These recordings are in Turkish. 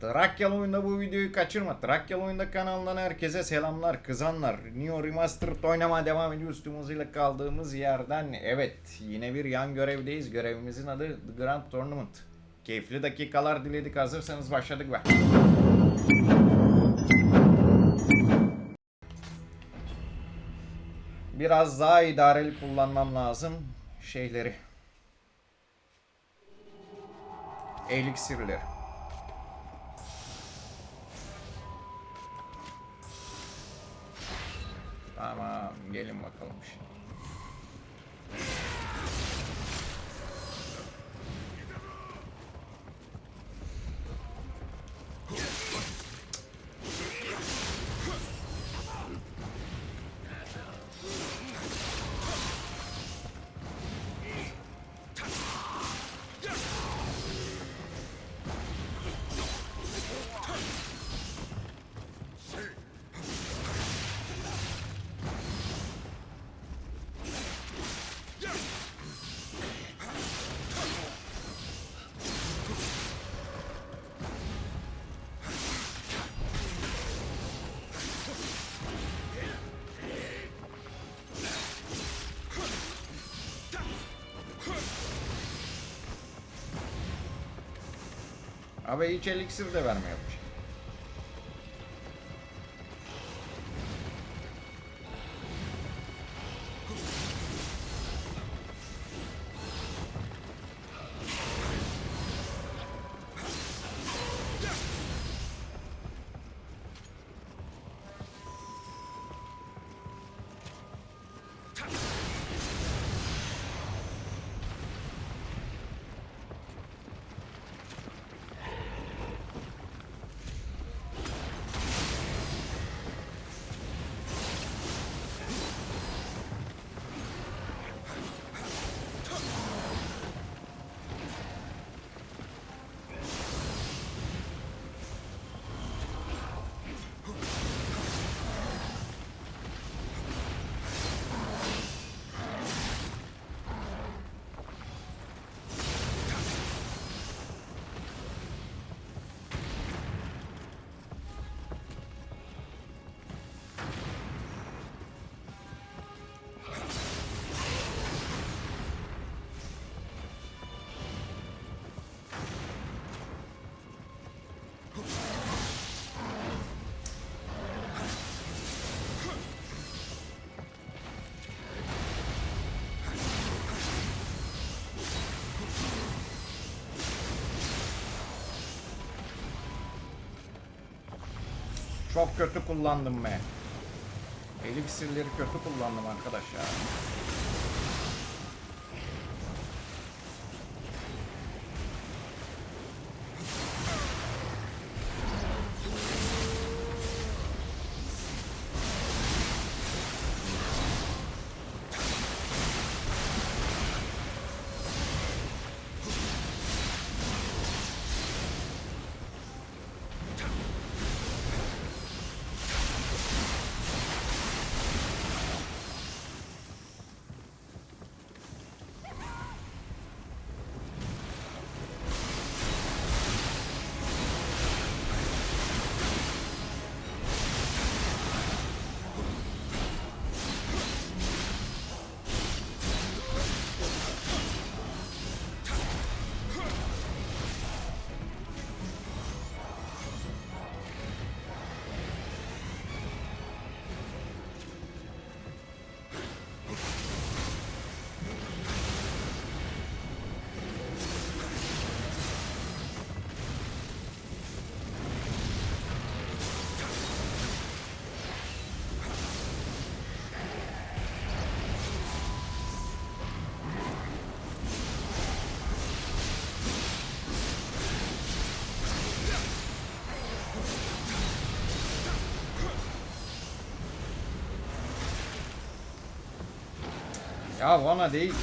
Trakyalı oyunda bu videoyu kaçırma. Trakyalı oyunda kanalından herkese selamlar kızanlar. Neo Remastered oynamaya devam ediyoruz tüm hızıyla kaldığımız yerden. Evet yine bir yan görevdeyiz. Görevimizin adı The Grand Tournament. Keyifli dakikalar diledik hazırsanız başladık be. Biraz daha idareli kullanmam lazım şeyleri. Eliksirleri. Gelin Abi hiç eliksir de vermiyormuş. Çok kötü kullandım be. Eliksirleri kötü kullandım arkadaş ya. Ya bana değil.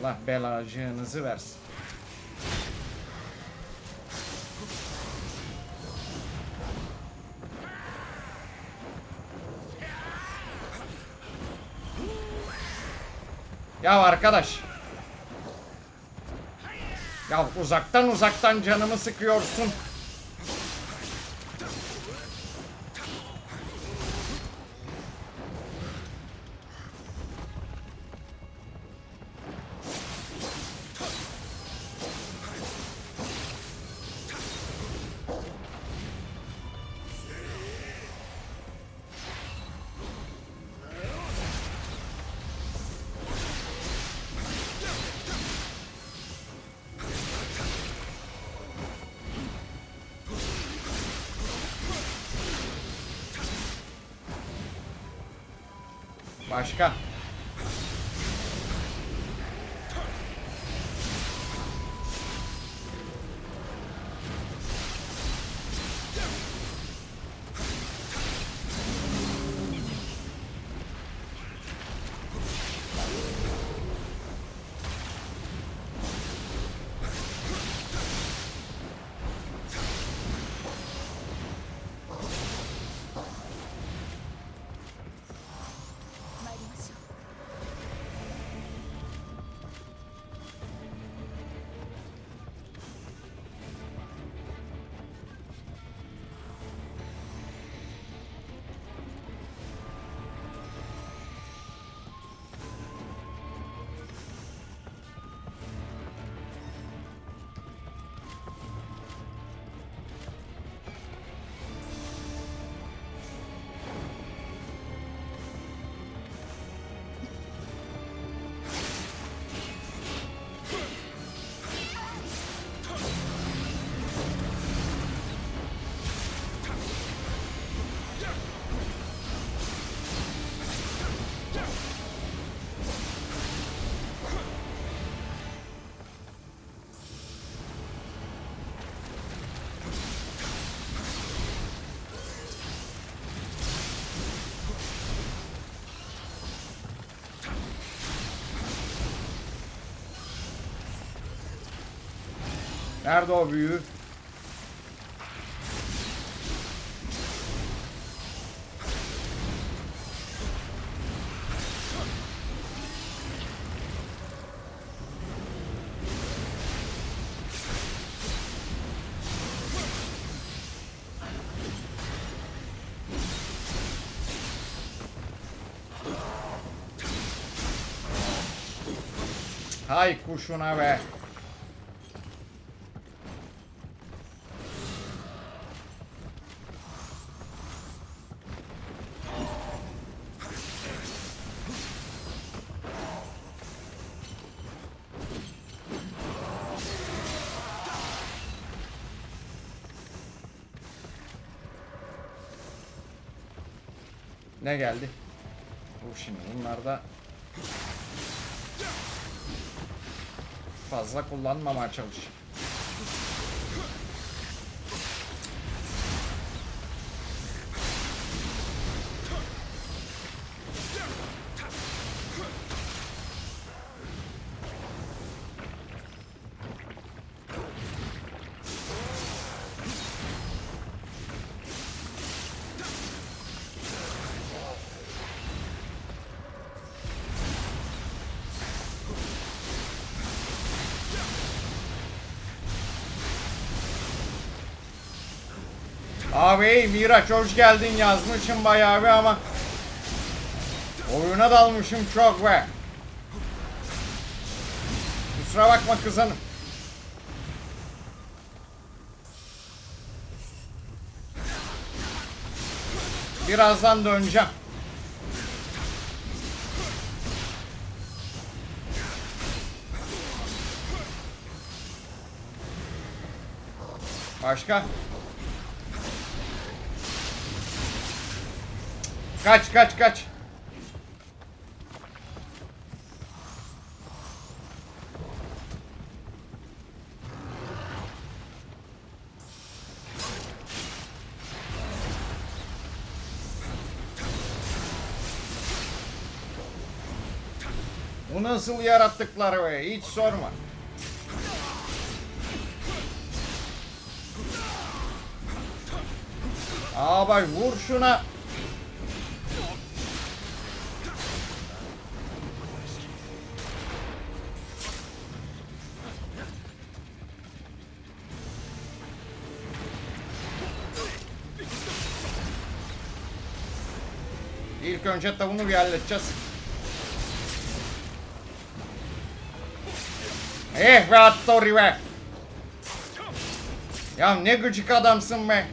Allah belacığınızı versin. Ya arkadaş. Ya uzaktan uzaktan canımı sıkıyorsun. Başka. Nerede o büyü? Hay kuşuna be. Ne geldi? Bu şimdi bunlar da fazla kullanmamaya çalış. Abi Miraç hoş geldin yazmışım bayağı bir ama oyuna dalmışım çok be. Kusura bakma kızanım. Birazdan döneceğim. Başka? Kaç kaç kaç. Bu nasıl yarattıklar be? Hiç sorma. Aa bak vur şuna. İlk önce tavuğunu bir halledeceğiz. Eh be Hattori be. Ya ne gıcık adamsın be.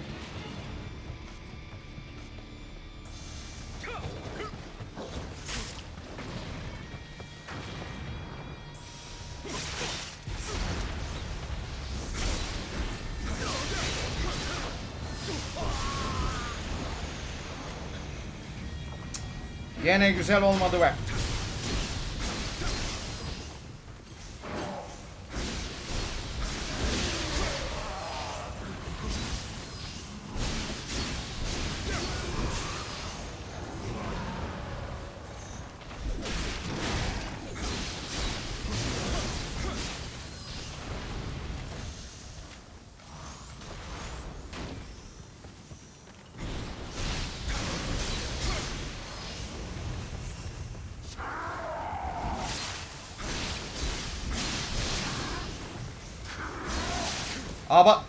Yine güzel olmadı be. Ama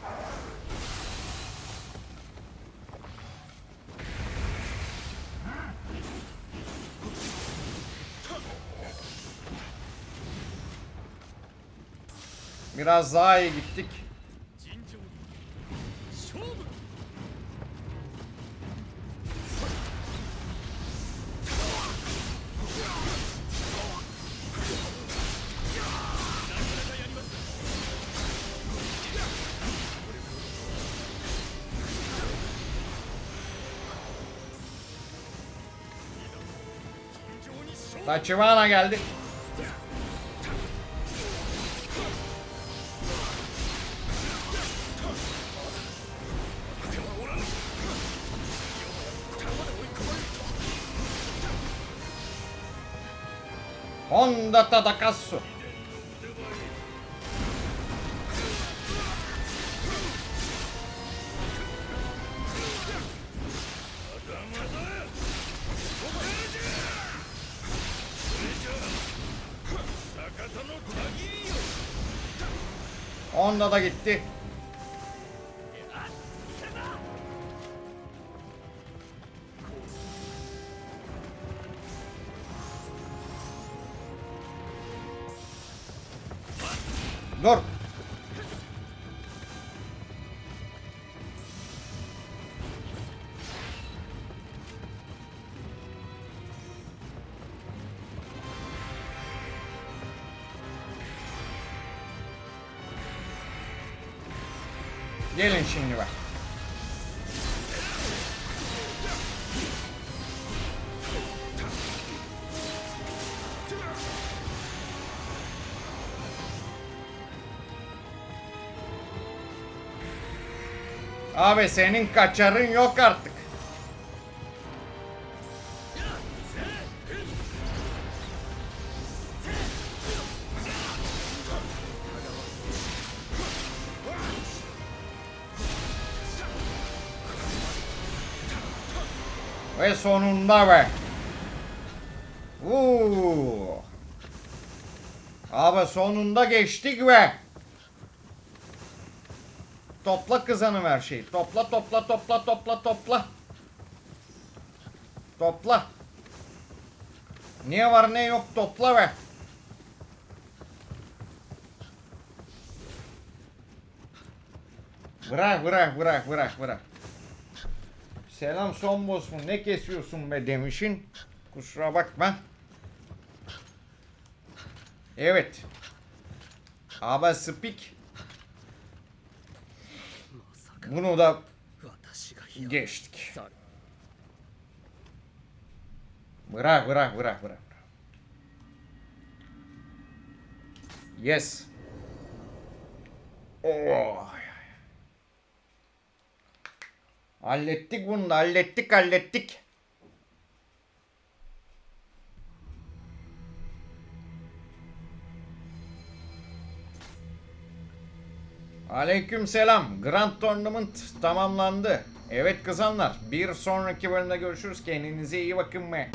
Biraz daha iyi gittik. Tachibana geldi. Honda Tadakatsu. Honda da gitti. Gelin şimdi bak. Abi senin kaçarın yok artık. Ve sonunda be. Uuu. Abi sonunda geçtik be. Topla kızanım her şeyi. Topla topla topla topla topla. Topla. Niye var ne yok topla be. Bırak bırak bırak bırak bırak. Selam son boss mu? Ne kesiyorsun be demişin. Kusura bakma. Evet. Ama spik. Bunu da geçtik. Bırak bırak bırak bırak. Yes. Oh. Hallettik bunu da hallettik hallettik. Aleyküm selam. Grand Tournament tamamlandı. Evet kızanlar bir sonraki bölümde görüşürüz. Kendinize iyi bakın mı?